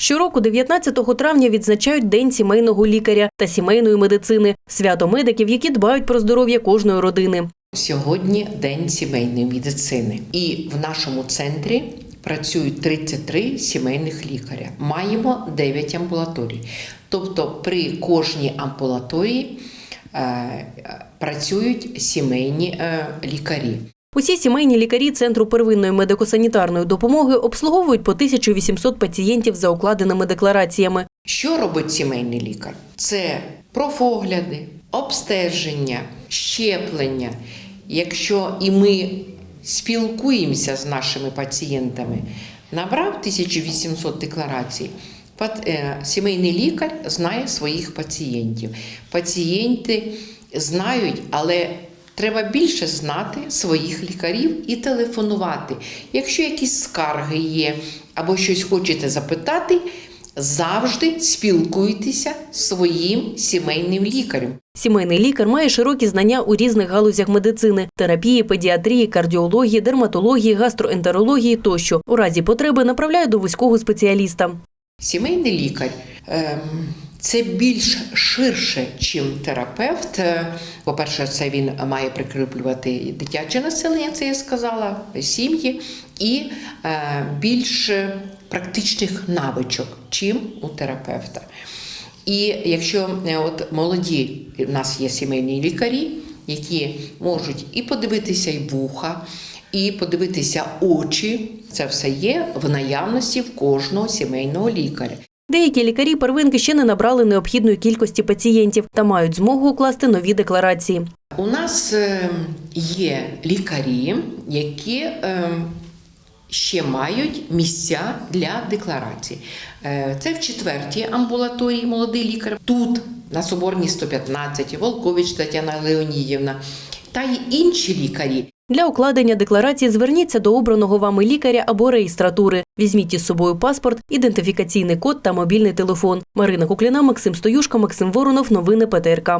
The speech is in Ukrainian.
Щороку, 19 травня, відзначають День сімейного лікаря та сімейної медицини, свято медиків, які дбають про здоров'я кожної родини. Сьогодні День сімейної медицини, і в нашому центрі працюють 33 сімейних лікаря. Маємо 9 амбулаторій. Тобто при кожній амбулаторії е, працюють сімейні е, лікарі. Усі сімейні лікарі Центру первинної медико-санітарної допомоги обслуговують по 1800 пацієнтів за укладеними деклараціями. Що робить сімейний лікар? Це профогляди, обстеження, щеплення. Якщо і ми спілкуємося з нашими пацієнтами, набрав 1800 декларацій. е, Сімейний лікар знає своїх пацієнтів. Пацієнти знають, але треба більше знати своїх лікарів і телефонувати. Якщо якісь скарги є або щось хочете запитати, завжди спілкуйтеся з своїм сімейним лікарем. Сімейний лікар має широкі знання у різних галузях медицини: терапії, педіатрії, кардіології, дерматології, гастроентерології тощо. У разі потреби направляє до вузького спеціаліста. Сімейний лікар ем, це більш ширше, чим терапевт. Е, По-перше, це він має прикріплювати дитяче населення, це я сказала, сім'ї, і е, більш практичних навичок, чим у терапевта. І якщо е, от молоді, у нас є сімейні лікарі, які можуть і подивитися і вуха, і подивитися очі, це все є в наявності в кожного сімейного лікаря. Деякі лікарі первинки ще не набрали необхідної кількості пацієнтів та мають змогу укласти нові декларації. У нас е, є лікарі, які е, ще мають місця для декларацій. Е, Це в четвертій амбулаторії молодий лікар. Тут на Соборній 115, Волкович Тетяна Леонідівна та й інші лікарі. Для укладення декларації зверніться до обраного вами лікаря або реєстратури. Візьміть із собою паспорт, ідентифікаційний код та мобільний телефон. Марина Кукляна, Максим Стоюшко, Максим Воронов. Новини ПТРК.